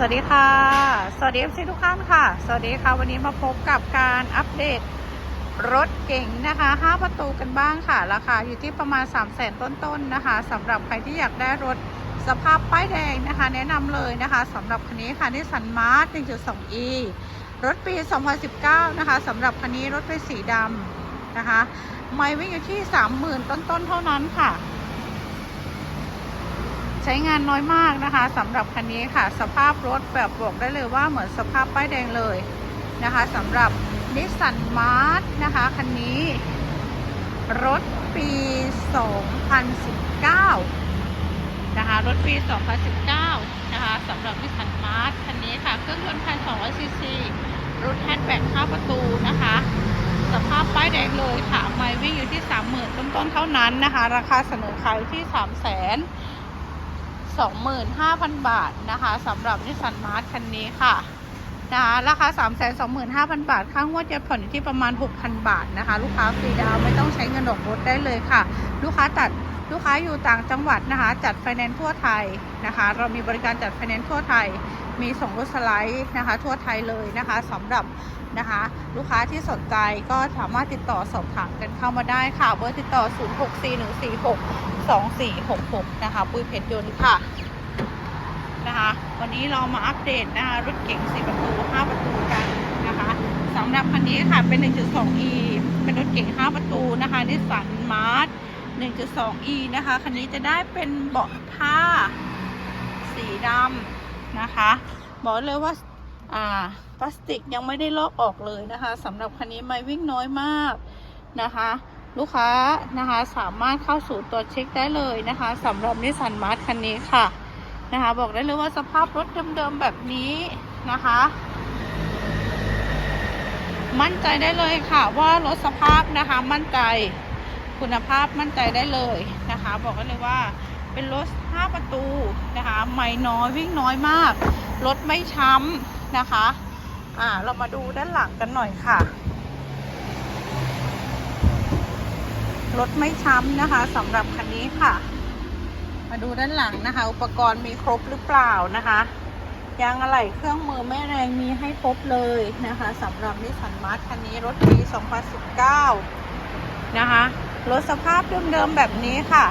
สวัสดีค่ะ สวัสดีทุทุกท่านค่ะ สวัสดีค่ะ วันนี้มาพบกับการอัปเดตรถเก๋งนะคะ 5 ประตูกันบ้างค่ะ ราคาอยู่ที่ประมาณ 3 0 0 0 0 0 ต้นๆนะคะสำหรับใครที่อยากได้รถสภาพป้ายแดงนะคะ แนะนำเลยนะคะสำหรับคันนี้ค่ะนิสสันมาร์ท 1.2e รถปี 2019 นะคะสำหรับคันนี้รถเป็นสีดำนะคะ ไม่วิ่งอยู่ที่ 30,000 ต้นๆ เท่านั้นค่ะ ใช้งานน้อยมากนะคะสำหรับคันนี้ค่ะ สภาพรถแบบบอกได้เลยว่าเหมือนสภาพป้ายแดงเลยนะคะสำหรับนิสสันมาร์ทนะคะคันนี้ รถปี 2019 นะคะ รถปี 2019 นะคะสำหรับนิสสันมาร์ทคันนี้ค่ะ เครื่องยนต์พันสองซีซีรถแฮชแบ็ก5ประตูนะคะ สภาพป้ายแดงเลยค่ะ ไม่วิ่งอยู่ที่ 30,000 ต้นๆเท่านั้นนะคะ ราคาเสนอขายที่ 3 0 0 0 0 0 25,000 บาทนะคะสำหรับนิสสันมาร์ทคันนี้ค่ะ นะคะราคา 325,000 บาท ค่างวดจะผ่อนอยู่ที่ประมาณ 6,000 บาทนะคะ ลูกค้าฟรีดาวไม่ต้องใช้เงินออกรถได้เลยค่ะ ลูกค้าตัดลูกค้าอยู่ต่างจังหวัดนะคะ จัดไฟแนนซ์ทั่วไทยนะคะ เรามีบริการจัดไฟแนนซ์ทั่วไทย มีส่งรถสไลด์นะคะ ทั่วไทยเลยนะคะสำหรับนะคะ ลูกค้าที่สนใจก็สามารถติดต่อสอบถามกันเข้ามาได้ค่ะ เบอร์ติดต่อ 0641462466 นะคะ ปุ้ยเพชรยนต์ค่ะ วันนี้เรามาอัปเดตนะคะรถเก๋ง4ประตู 5 ประตูกันนะคะสำหรับคันนี้ค่ะเป็น 1.2e เป็นรถเก๋ง5 ประตูนะคะนิสสันมาร์ท 1.2e นะคะคันนี้จะได้เป็นเบาะผ้าสีดำนะคะ บอกเลยว่าอ่าพลาสติกยังไม่ได้ลอกออกเลยนะคะสำหรับคันนี้ไม่วิ่งน้อยมากนะคะ ลูกค้านะคะสามารถเข้าสู่ตัวจเช็คได้เลยนะคะสำหรับนิสสันมาร์ทคันนี้ค่ะ นะคะ บอกได้เลยว่าสภาพรถเดิมๆแบบนี้นะคะ มั่นใจได้เลยค่ะว่ารถสภาพนะคะ มั่นใจคุณภาพมั่นใจได้เลยนะคะ บอกได้เลยว่าเป็นรถ 5 ประตูนะคะ ไม่น้อยวิ่งน้อยมาก รถไม่ช้ำนะคะอ่าเรามาดูด้านหลังกันหน่อยค่ะรถไม่ช้ำนะคะสำหรับคันนี้ค่ะ มาดูด้านหลังนะคะ อุปกรณ์มีครบหรือเปล่านะคะยางอะไหล่เครื่องมือแม่แรงมีให้ครบเลยนะคะสำหรับนิสสันมาร์ทคันนี้รถปี 2019 นะคะรถสภาพเดิมๆแบบนี้ค่ะ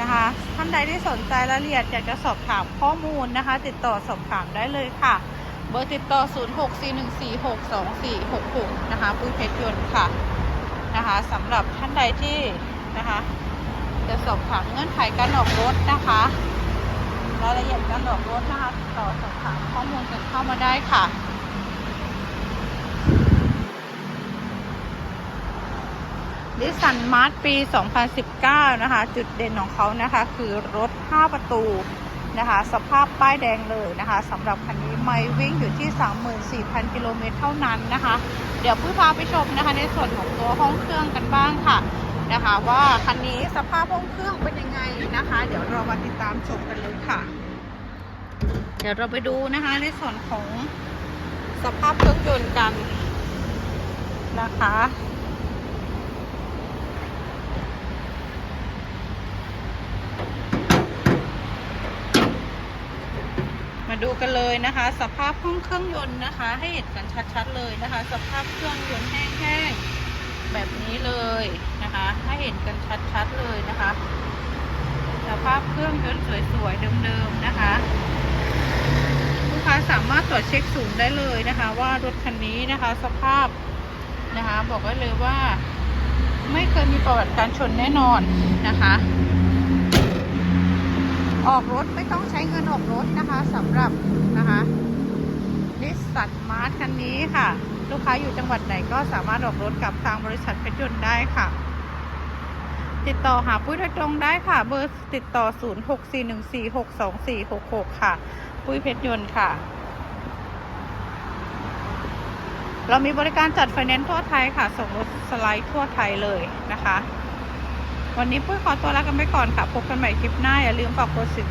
นะคะท่านใดที่สนใจรายละเอียดอยากจะสอบถามข้อมูลนะคะ ติดต่อสอบถามได้เลยค่ะ เบอร์ติดต่อ 0641462466 นะคะปุ้ยเพชรยนต์ค่ะนะคะสำหรับท่านใดที่นะคะ จะสอบถามเงื่อนไขการออกรถนะคะรายละเอียดการออกรถนะคะติดต่อสอบถามข้อมูลกันเข้ามาได้ค่ะนิสันมาร์ทปี 2019 นะคะ จุดเด่นของเขานะคะ คือรถ 5 ประตูนะคะ สภาพป้ายแดงเลยนะคะสำหรับคันนี้ไม่วิ่งอยู่ที่ 34,000 กิโลเมตรเท่านั้นนะคะ เดี๋ยวผู้พาไปชมนะคะ ในส่วนของตัวห้องเครื่องกันบ้างค่ะ นะคะ ว่าคันนี้สภาพห้องเครื่องเป็นยังไงนะคะ เดี๋ยวเรามาติดตามชมกันเลยค่ะ เดี๋ยวเราไปดูนะคะในส่วนของสภาพเครื่องยนต์กันนะคะมาดูกันเลยนะคะ สภาพห้องเครื่องยนต์นะคะ ให้เห็นกันชัดๆเลยนะคะ สภาพเครื่องยนต์แห้งๆแบบนี้เลย นะคะ ให้เห็นกันชัดๆเลยนะคะสภาพเครื่องยนต์สวยๆเดิมๆนะคะ ลูกค้าสามารถตรวจเช็คศูนย์ได้เลยนะคะ ว่ารถคันนี้นะคะ สภาพนะคะ บอกไว้เลยว่า ไม่เคยมีประวัติการชนแน่นอนนะคะ ออกรถไม่ต้องใช้เงินออกรถนะคะสำหรับนะคะนิสสันมาร์ทคันนี้ค่ะ ลูกค้าอยู่จังหวัดไหนก็สามารถออกรถกับทางบริษัทเพชรยนต์ได้ค่ะ ติดต่อหาปุ้ยโดยตรงได้ค่ะ เบอร์ติดต่อ 0641462466 ค่ะ ปุ้ยเพชรยนต์ค่ะ เรามีบริการจัดไฟแนนซ์ทั่วไทยค่ะ ส่งรถสไลด์ทั่วไทยเลยนะคะ วันนี้ปุ้ยขอตัวลากันไปก่อนค่ะ พบกันใหม่คลิปหน้า อย่าลืมฝากกดสิ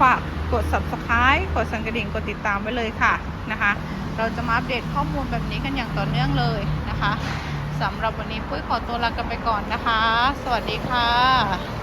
ฝากกด subscribe กดสั่นกระดิ่ง กดติดตามไว้เลยค่ะนะคะ เราจะมาอัปเดตข้อมูลแบบนี้กันอย่างต่อเนื่องเลยนะคะ สำหรับวันนี้ปุ้ยขอตัวลากันไปก่อนนะคะ สวัสดีค่ะ